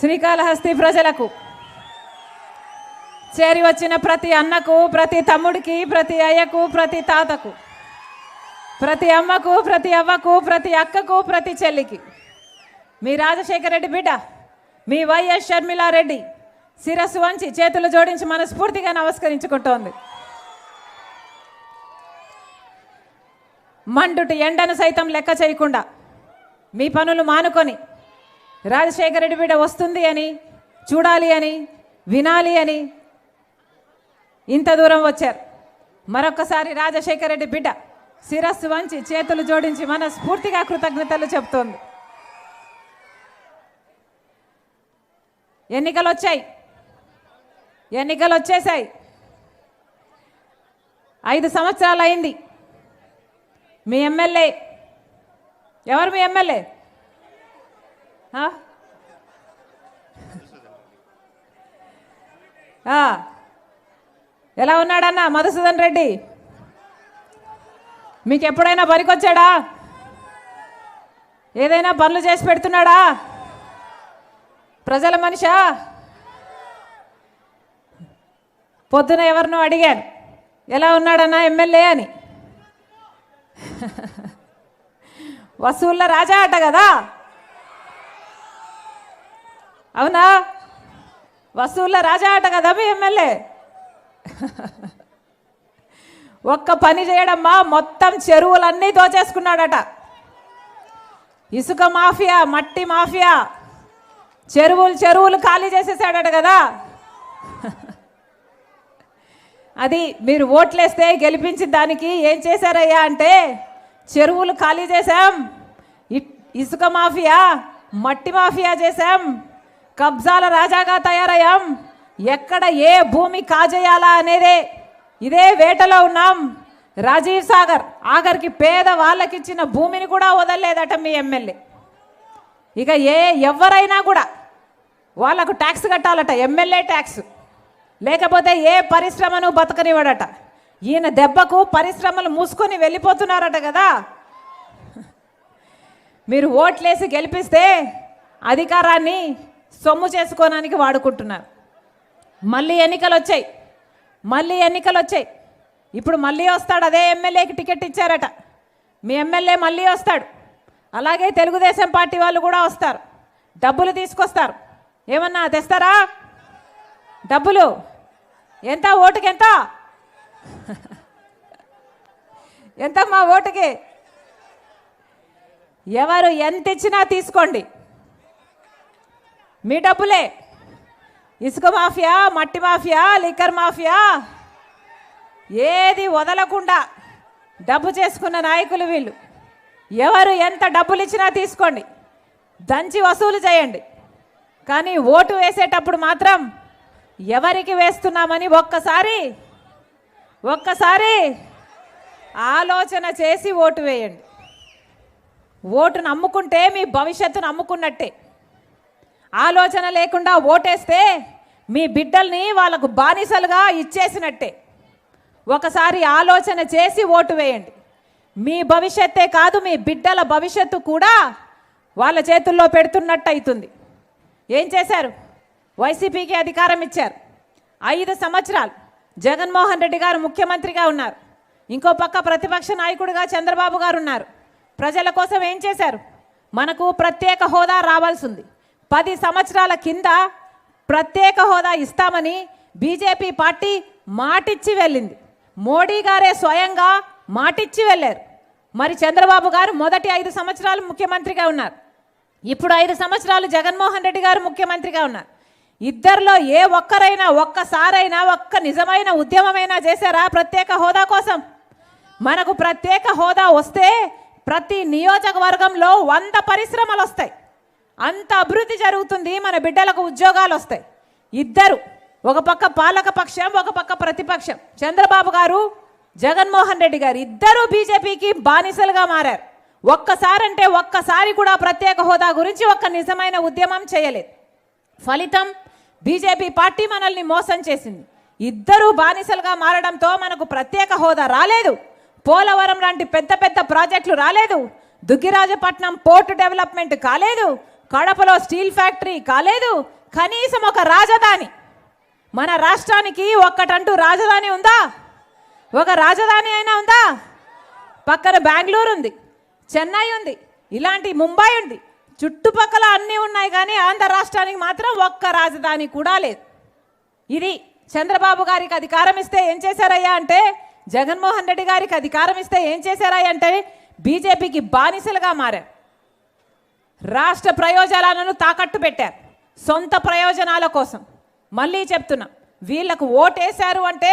శ్రీకాళహస్తి ప్రజలకు చేరి వచ్చిన ప్రతి అన్నకు ప్రతి తమ్ముడికి ప్రతి అయ్యకు ప్రతి తాతకు ప్రతి అమ్మకు ప్రతి అవ్వకు ప్రతి అక్కకు ప్రతి చెల్లికి. మీ రాజశేఖర రెడ్డి బిడ్డ మీ వైఎస్ షర్మిలారెడ్డి శిరస్సు వంచి చేతులు జోడించి మనస్ఫూర్తిగా నమస్కరించుకుంటోంది. మండుటి ఎండను సైతం లెక్క చేయకుండా మీ పనులు మానుకొని రాజశేఖర రెడ్డి బిడ్డ వస్తుంది అని చూడాలి అని వినాలి అని ఇంత దూరం వచ్చారు. మరొకసారి రాజశేఖర రెడ్డి బిడ్డ శిరస్సు వంచి చేతులు జోడించి మనస్ఫూర్తిగా కృతజ్ఞతలు చెప్తోంది. ఎన్నికలు వచ్చాయి ఎన్నికలు వచ్చేసాయి ఐదు సంవత్సరాలు అయింది మీ ఎమ్మెల్యే. ఎవరు మీ ఎమ్మెల్యే? Ah. ఎలా ఉన్నాడన్నా? మధుసూదన్ రెడ్డి? మీకు ఎప్పుడైనా పనికొచ్చాడా? ఏదైనా పనులు చేసి పెడుతున్నాడా? ప్రజల మనిషా? పొద్దున ఎవరినో అడిగాను. ఎలా ఉన్నాడన్నా ఎమ్మెల్యే అని. వసూళ్ళ రాజా అట కదా? అవునా? వసూళ్ళ రాజా ఆట కదా మీ ఎమ్మెల్యే? ఒక్క పని చేయడమ్మా మొత్తం చెరువులన్నీ దోచేసుకున్నాడట. ఇసుక మాఫియా మట్టి మాఫియా చెరువులు చెరువులు ఖాళీ చేసేసాడట కదా. అది మీరు ఓట్లేస్తే గెలిపించిన దానికి ఏం చేశారయ్యా అంటే చెరువులు ఖాళీ చేశాం ఇ- ఇసుక మాఫియా మట్టి మాఫియా చేశాం కబ్జాల రాజాగా తయారయ్యాం. ఎక్కడ ఏ భూమి కాజేయాలా అనేదే ఇదే వేటలో ఉన్నాం. రాజీవ్ సాగర్ ఆఖరికి పేద వాళ్ళకిచ్చిన భూమిని కూడా వదలలేదట మీ ఎమ్మెల్యే. ఇక ఏ ఎవరైనా కూడా వాళ్ళకు ట్యాక్స్ కట్టాలట ఎమ్మెల్యే ట్యాక్స్. లేకపోతే ఏ పరిశ్రమను బతకనివ్వడట. ఈయన దెబ్బకు పరిశ్రమలు మూసుకొని వెళ్ళిపోతున్నారట కదా. మీరు ఓట్లేసి గెలిపిస్తే అధికారాన్ని సొమ్ము చేసుకోవడానికి వాడుకుంటున్నారు. మళ్ళీ ఎన్నికలు వచ్చాయి. మళ్ళీ ఎన్నికలు వచ్చాయి. ఇప్పుడు మళ్ళీ వస్తాడు అదే ఎమ్మెల్యేకి టికెట్ ఇచ్చారట. మీ ఎమ్మెల్యే మళ్ళీ వస్తాడు. అలాగే తెలుగుదేశం పార్టీ వాళ్ళు కూడా వస్తారు. డబ్బులు తీసుకొస్తారు. ఏమన్నా తెస్తారా? డబ్బులు. ఎంత? ఓటుకి ఎంత? ఎంత మా ఓటుకి? ఎవరు ఎంత ఇచ్చినా తీసుకోండి. మీ డబ్బులే ఇసుక మాఫియా మట్టి మాఫియా లిక్కర్ మాఫియా. ఏది వదలకుండా డబ్బు చేసుకున్న నాయకులు వీళ్ళు. ఎవరు ఎంత డబ్బులు ఇచ్చినా తీసుకోండి. దంచి వసూలు చేయండి. కానీ ఓటు వేసేటప్పుడు మాత్రం ఎవరికి వేస్తున్నామని ఒక్కసారి ఒక్కసారి ఆలోచన చేసి ఓటు వేయండి. ఓటు నమ్ముకుంటే మీ భవిష్యత్తు నమ్ముకున్నట్టే. ఆలోచన లేకుండా ఓటేస్తే మీ బిడ్డల్ని వాళ్ళకు బానిసలుగా ఇచ్చేసినట్టే. ఒకసారి ఆలోచన చేసి ఓటు వేయండి. మీ భవిష్యత్తే కాదు మీ బిడ్డల భవిష్యత్తు కూడా వాళ్ళ చేతుల్లో పెడుతున్నట్టు అవుతుంది. ఏం చేశారు? వైసీపీకి అధికారం ఇచ్చారు. ఐదు సంవత్సరాలు జగన్మోహన్ రెడ్డి గారు ముఖ్యమంత్రిగా ఉన్నారు. ఇంకో పక్క ప్రతిపక్ష నాయకుడిగా చంద్రబాబు గారు ఉన్నారు. ప్రజల కోసం ఏం చేశారు? మనకు ప్రత్యేక హోదా రావాల్సింది పది సంవత్సరాల కింద ప్రత్యేక హోదా ఇస్తామని బీజేపీ పార్టీ మాటిచ్చి వెళ్ళింది. మోడీ గారే స్వయంగా మాటిచ్చి వెళ్ళారు. మరి చంద్రబాబు గారు మొదటి ఐదు సంవత్సరాలు ముఖ్యమంత్రిగా ఉన్నారు. ఇప్పుడు ఐదు సంవత్సరాలు జగన్మోహన్ రెడ్డి గారు ముఖ్యమంత్రిగా ఉన్నారు. ఇద్దరిలో ఏ ఒక్కరైనా ఒక్కసారైనా ఒక్క నిజమైన ఉద్యమమైనా చేశారా ప్రత్యేక హోదా కోసం? మనకు ప్రత్యేక హోదా వస్తే ప్రతి నియోజకవర్గంలో వంద పరిశ్రమలు వస్తాయి అంత అభివృద్ధి జరుగుతుంది మన బిడ్డలకు ఉద్యోగాలు వస్తాయి. ఇద్దరు ఒక పక్క పాలక పక్షం ఒక పక్క ప్రతిపక్షం. చంద్రబాబు గారు జగన్మోహన్ రెడ్డి గారు ఇద్దరు బీజేపీకి బానిసలుగా మారారు. ఒక్కసారంటే ఒక్కసారి కూడా ప్రత్యేక హోదా గురించి ఒక్క నిజమైన ఉద్యమం చేయలేదు. ఫలితం బీజేపీ పార్టీ మనల్ని మోసం చేసింది. ఇద్దరు బానిసలుగా మారడంతో మనకు ప్రత్యేక హోదా రాలేదు. పోలవరం లాంటి పెద్ద పెద్ద ప్రాజెక్టులు రాలేదు. దుగ్గిరాజపట్నం పోర్టు డెవలప్మెంట్ కాలేదు. కడపలో స్టీల్ ఫ్యాక్టరీ కాలేదు. కనీసం ఒక రాజధాని. మన రాష్ట్రానికి ఒక్కటంటూ రాజధాని ఉందా? ఒక రాజధాని అయినా ఉందా? పక్కన బెంగళూరు ఉంది చెన్నై ఉంది ఇలాంటి ముంబై ఉంది. చుట్టుపక్కల అన్నీ ఉన్నాయి కానీ ఆంధ్ర రాష్ట్రానికి మాత్రం ఒక్క రాజధాని కూడా లేదు. ఇది చంద్రబాబు గారికి అధికారం ఇస్తే ఏం చేశారయ్యా అంటే జగన్మోహన్ రెడ్డి గారికి అధికారం ఇస్తే ఏం చేశారయ్యా అంటే బీజేపీకి బానిసలుగా మారారు. రాష్ట్ర ప్రయోజనాలను తాకట్టు పెట్టారు. సొంత ప్రయోజనాల కోసం. మళ్ళీ చెప్తున్నా వీళ్ళకు ఓటేశారు అంటే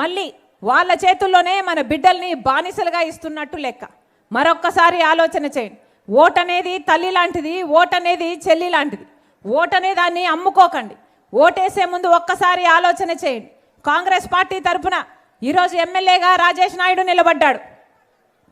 మళ్ళీ వాళ్ళ చేతుల్లోనే మన బిడ్డల్ని బానిసలుగా ఇస్తున్నట్టు లెక్క. మరొక్కసారి ఆలోచన చేయండి. ఓట్ అనేది తల్లి లాంటిది ఓట్ అనేది చెల్లి లాంటిది. ఓట్ అనే దాన్ని అమ్ముకోకండి. ఓటేసే ముందు ఒక్కసారి ఆలోచన చేయండి. కాంగ్రెస్ పార్టీ తరఫున ఈరోజు ఎమ్మెల్యేగా రాజేష్ నాయుడు నిలబడ్డాడు.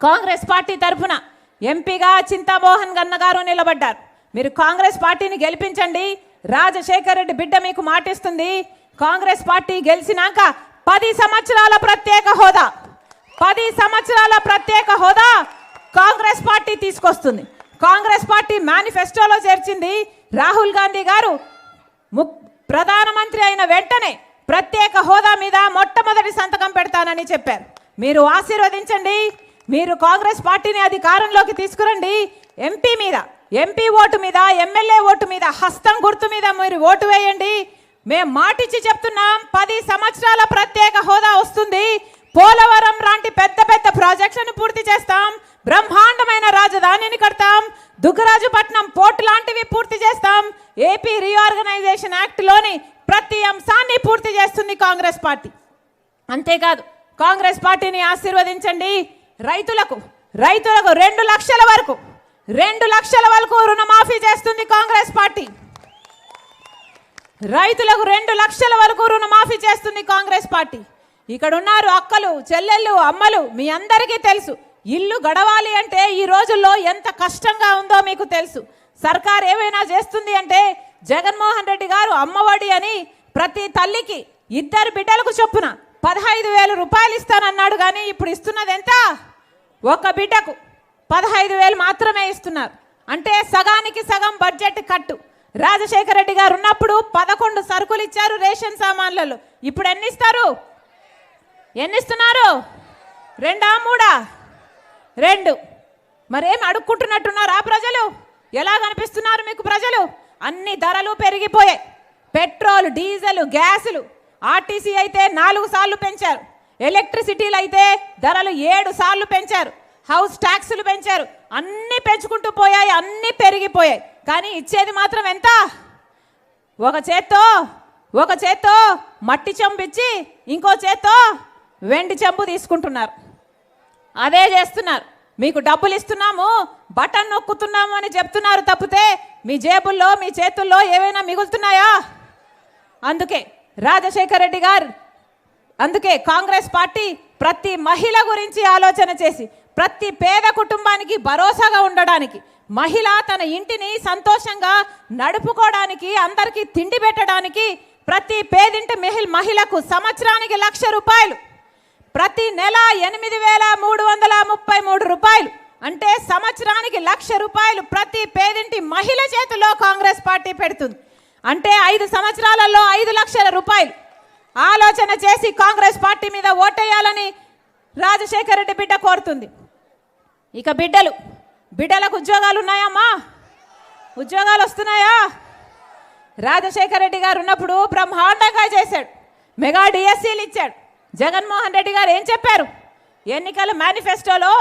కాంగ్రెస్ పార్టీ తరఫున ఎంపీగా చింతామోహన్ గన్న గారు నిలబడ్డారు. మీరు కాంగ్రెస్ పార్టీని గెలిపించండి. రాజశేఖర్ రెడ్డి బిడ్డ మీకు మాటిస్తుంది. కాంగ్రెస్ పార్టీ గెలిచినాక పది సంవత్సరాల ప్రత్యేక హోదా. పది సంవత్సరాల ప్రత్యేక హోదా కాంగ్రెస్ పార్టీ తీసుకొస్తుంది. కాంగ్రెస్ పార్టీ మేనిఫెస్టోలో చేర్చింది రాహుల్ గాంధీ గారు. ము- ప్రధానమంత్రి అయిన వెంటనే ప్రత్యేక హోదా మీద మొట్టమొదటి సంతకం పెడతానని చెప్పారు. మీరు ఆశీర్వదించండి. మీరు కాంగ్రెస్ పార్టీని అధికారంలోకి తీసుకురండి. ఎంపీ మీద ఎంపీ ఓటు మీద ఎమ్మెల్యే ఓటు మీద హస్తం గుర్తు మీద మీరు ఓటు వేయండి. మేము మాటిచ్చి చెప్తున్నాం పది సంవత్సరాల ప్రత్యేక హోదా వస్తుంది. పోలవరం లాంటి పెద్ద పెద్ద ప్రాజెక్టులను పూర్తి చేస్తాం. బ్రహ్మాండమైన రాజధానిని కడతాం. దుగ్గరాజుపట్నం పోర్టు లాంటివి పూర్తి చేస్తాం. ఏపీ రీఆర్గనైజేషన్ యాక్ట్లోని ప్రతి అంశాన్ని పూర్తి చేస్తుంది కాంగ్రెస్ పార్టీ. అంతేకాదు కాంగ్రెస్ పార్టీని ఆశీర్వదించండి. రైతులకు రైతులకు రెండు లక్షల వరకు రెండు లక్షల వరకు రుణమాఫీ చేస్తుంది కాంగ్రెస్ పార్టీ. రైతులకు రెండు లక్షల వరకు రుణమాఫీ చేస్తుంది కాంగ్రెస్ పార్టీ. ఇక్కడ ఉన్నారు అక్కలు చెల్లెళ్ళు అమ్మలు మీ అందరికీ తెలుసు. ఇల్లు గడవాలి అంటే ఈ రోజుల్లో ఎంత కష్టంగా ఉందో మీకు తెలుసు. సర్కార్ ఏమైనా చేస్తుంది అంటే జగన్మోహన్ రెడ్డి గారు అమ్మఒడి అని ప్రతి తల్లికి ఇద్దరు బిడ్డలకు చొప్పున పదహైదు వేల రూపాయలు ఇస్తానన్నాడు కానీ ఇప్పుడు ఇస్తున్నది ఎంత? ఒక బిడ్డకు పదహైదు వేలు మాత్రమే ఇస్తున్నారు. అంటే సగానికి సగం బడ్జెట్ కట్టు. రాజశేఖర రెడ్డి గారు ఉన్నప్పుడు పదకొండు సరుకులు ఇచ్చారు రేషన్ సామాన్లలో. ఇప్పుడు ఎన్ని ఇస్తారు? ఎన్ని ఇస్తున్నారు? రెండా మూడా? రెండు. మరేం అడుక్కుంటున్నట్టున్నారా ప్రజలు? ఎలా కనిపిస్తున్నారు మీకు ప్రజలు? అన్ని ధరలు పెరిగిపోయాయి. Petrol diesel గ్యాసులు. ఆర్టీసీ అయితే నాలుగు సార్లు పెంచారు. ఎలక్ట్రిసిటీలు అయితే ధరలు ఏడు సార్లు పెంచారు. హౌస్ ట్యాక్సులు పెంచారు. అన్నీ పెంచుకుంటూ పోయాయి అన్నీ పెరిగిపోయాయి. కానీ ఇచ్చేది మాత్రం ఎంత? ఒక చేత్తో ఒక చేత్తో మట్టి చెంబు ఇచ్చి ఇంకో చేత్తో వెండి చెంబు తీసుకుంటున్నారు. అదే చేస్తున్నారు. మీకు డబ్బులు ఇస్తున్నాము బటన్ నొక్కుతున్నాము అని చెప్తున్నారు తప్పితే మీ జేబుల్లో మీ చేతుల్లో ఏవైనా మిగులుతున్నాయా? అందుకే రాజశేఖర రెడ్డి గారు. అందుకే కాంగ్రెస్ పార్టీ ప్రతి మహిళ గురించి ఆలోచన చేసి ప్రతి పేద కుటుంబానికి భరోసాగా ఉండడానికి మహిళ తన ఇంటిని సంతోషంగా నడుపుకోవడానికి అందరికీ తిండి పెట్టడానికి ప్రతి పేదింటి మహిళ మహిళకు సంవత్సరానికి లక్ష రూపాయలు. ప్రతి నెల ఎనిమిది వేల మూడు వందల ముప్పై మూడు రూపాయలు. అంటే సంవత్సరానికి లక్ష రూపాయలు ప్రతి పేదింటి మహిళ చేతిలో కాంగ్రెస్ పార్టీ పెడుతుంది. అంటే ఐదు సంవత్సరాలలో ఐదు లక్షల రూపాయలు. ఆలోచన చేసి కాంగ్రెస్ పార్టీ మీద ఓటేయాలని రాజశేఖర రెడ్డి బిడ్డ కోరుతుంది. ఇక బిడ్డలు బిడ్డలకు ఉద్యోగాలు ఉన్నాయమ్మా? ఉద్యోగాలు వస్తున్నాయా? రాజశేఖర రెడ్డి గారు ఉన్నప్పుడు బ్రహ్మాండంగా చేశాడు. మెగా డిఎస్సీలు ఇచ్చాడు. జగన్మోహన్ రెడ్డి గారు ఏం చెప్పారు? ఎన్నికల మేనిఫెస్టోలో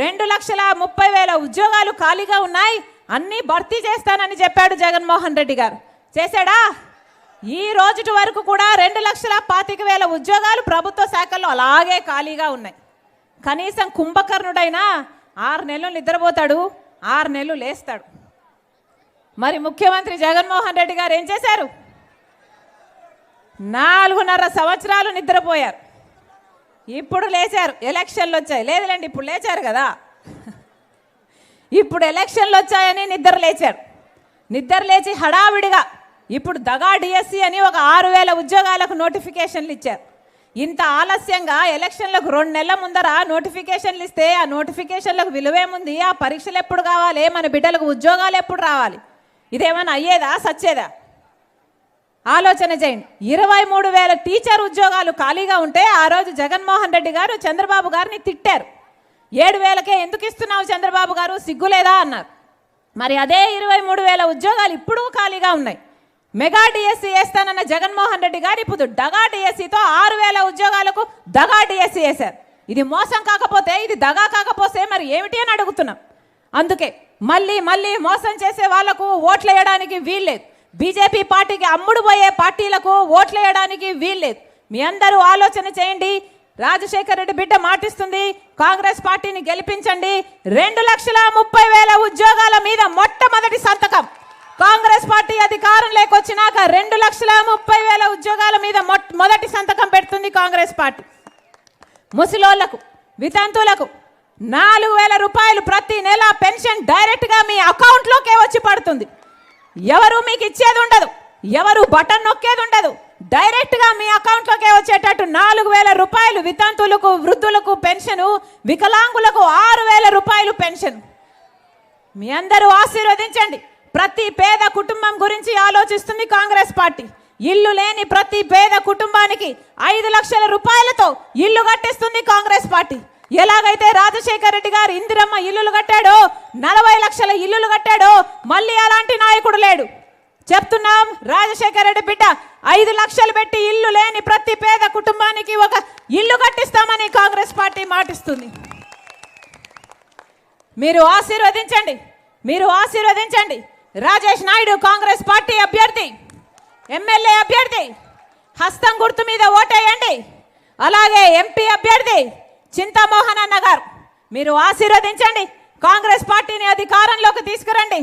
రెండు లక్షల ముప్పై వేల ఉద్యోగాలు ఖాళీగా ఉన్నాయి అన్నీ భర్తీ చేస్తానని చెప్పాడు జగన్మోహన్ రెడ్డి గారు. చేశాడా? ఈ రోజుటి వరకు కూడా రెండు లక్షల పాతిక వేల ఉద్యోగాలు ప్రభుత్వ శాఖల్లో అలాగే ఖాళీగా ఉన్నాయి. కనీసం కుంభకర్ణుడైనా ఆరు నెలలు నిద్రపోతాడు ఆరు నెలలు లేస్తాడు. మరి ముఖ్యమంత్రి జగన్మోహన్ రెడ్డి గారు ఏం చేశారు? నాలుగున్నర సంవత్సరాలు నిద్రపోయారు. ఇప్పుడు లేచారు. ఎలక్షన్లు వచ్చాయి. లేదులేండి ఇప్పుడు లేచారు కదా. ఇప్పుడు ఎలక్షన్లు వచ్చాయని నిద్ర లేచారు నిద్ర లేచి హడావిడిగా ఇప్పుడు దగా డిఎస్సి అని ఒక ఆరు వేల ఉద్యోగాలకు నోటిఫికేషన్లు ఇచ్చారు. ఇంత ఆలస్యంగా ఎలక్షన్లకు రెండు నెలల ముందర నోటిఫికేషన్లు ఇస్తే ఆ నోటిఫికేషన్లకు విలువేముంది ఆ పరీక్షలు ఎప్పుడు కావాలి? మన బిడ్డలకు ఉద్యోగాలు ఎప్పుడు రావాలి? ఇదేమైనా అయ్యేదా? సచ్చేదా? ఆలోచన చేయండి. ఇరవై మూడు వేల టీచర్ ఉద్యోగాలు ఖాళీగా ఉంటే ఆ రోజు జగన్మోహన్ రెడ్డి గారు చంద్రబాబు గారిని తిట్టారు. ఏడు వేలకే ఎందుకు ఇస్తున్నావు చంద్రబాబు గారు? సిగ్గులేదా? అన్నారు. మరి అదే ఇరవై మూడు వేల ఉద్యోగాలు ఇప్పుడు ఖాళీగా ఉన్నాయి. మెగా డిఎస్సీ వేస్తానన్న జగన్మోహన్ రెడ్డి గారు ఇప్పుడు డగా డిఎస్సీతో ఆరు వేల ఉద్యోగాలకు దగా డిఎస్సీ వేశారు. ఇది మోసం కాకపోతే ఇది దగా కాకపోతే మరి ఏమిటి అని అడుగుతున్నాం. అందుకే మళ్ళీ మళ్ళీ మోసం చేసే వాళ్ళకు ఓట్లు వేయడానికి వీల్లేదు బీజేపీ పార్టీకి అమ్ముడు పోయే పార్టీలకు ఓట్లు వేయడానికి వీల్లేదు మీ అందరూ ఆలోచన చేయండి. రాజశేఖర్ రెడ్డి బిడ్డ మాటిస్తుంది. కాంగ్రెస్ పార్టీని గెలిపించండి. రెండు లక్షల ముప్పై వేల ఉద్యోగాల మీద మొట్టమొదటి సంతకం కాంగ్రెస్ పార్టీ అధికారం లేకొచ్చినాక రెండు లక్షల ముప్పై వేల ఉద్యోగాల మీద మొదటి సంతకం పెడుతుంది కాంగ్రెస్ పార్టీ. ముసలోళ్ళకు వితంతులకు నాలుగు వేల రూపాయలు ప్రతి నెల పెన్షన్ డైరెక్ట్గా మీ అకౌంట్లోకే వచ్చి పడుతుంది. ఎవరు మీకు ఇచ్చేది ఉండదు ఎవరు బటన్ నొక్కేది ఉండదు. డైరెక్ట్గా మీ అకౌంట్లోకే వచ్చేటట్టు నాలుగు వేల రూపాయలు వితంతువులకు వృద్ధులకు పెన్షను వికలాంగులకు ఆరు వేల రూపాయలు పెన్షన్. మీ అందరూ ఆశీర్వదించండి. ప్రతి పేద కుటుంబం గురించి ఆలోచిస్తుంది కాంగ్రెస్ పార్టీ. ఇల్లు లేని ప్రతి పేద కుటుంబానికి ఐదు లక్షల రూపాయలతో ఇల్లు కట్టిస్తుంది కాంగ్రెస్ పార్టీ. ఎలాగైతే రాజశేఖర రెడ్డి గారు ఇందిరమ్మ ఇల్లులు కట్టాడో నలభై లక్షల ఇల్లులు కట్టాడో మళ్ళీ అలాంటి నాయకుడు లేడు. చెప్తున్నాం రాజశేఖర రెడ్డి బిడ్డ ఐదు లక్షలు పెట్టి ఇల్లు లేని ప్రతి పేద కుటుంబానికి ఒక ఇల్లు కట్టిస్తామని కాంగ్రెస్ పార్టీ మాటిస్తుంది. మీరు ఆశీర్వదించండి. మీరు ఆశీర్వదించండి. రాజేష్ నాయుడు కాంగ్రెస్ పార్టీ అభ్యర్థి ఎమ్మెల్యే అభ్యర్థి హస్తం గుర్తు మీద ఓటేయండి. అలాగే ఎంపీ అభ్యర్థి చింతామోహన్ అన్న గారు మీరు ఆశీర్వదించండి. కాంగ్రెస్ పార్టీని అధికారంలోకి తీసుకురండి.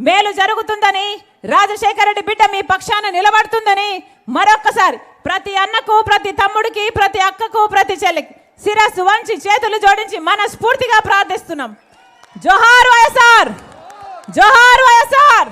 మేలు జరుగుతుందని రాజశేఖర రెడ్డి బిడ్డ మీ పక్షాన నిలబడుతుందని మరొక్కసారి ప్రతి అన్నకు ప్రతి తమ్ముడికి ప్రతి అక్కకు ప్రతి చెల్లికి శిరస్సు వంచి చేతులు జోడించి మనస్ఫూర్తిగా ప్రార్థిస్తున్నాం. జోహార్ వైఎస్ఆర్! జోహార్ వైఎస్ఆర్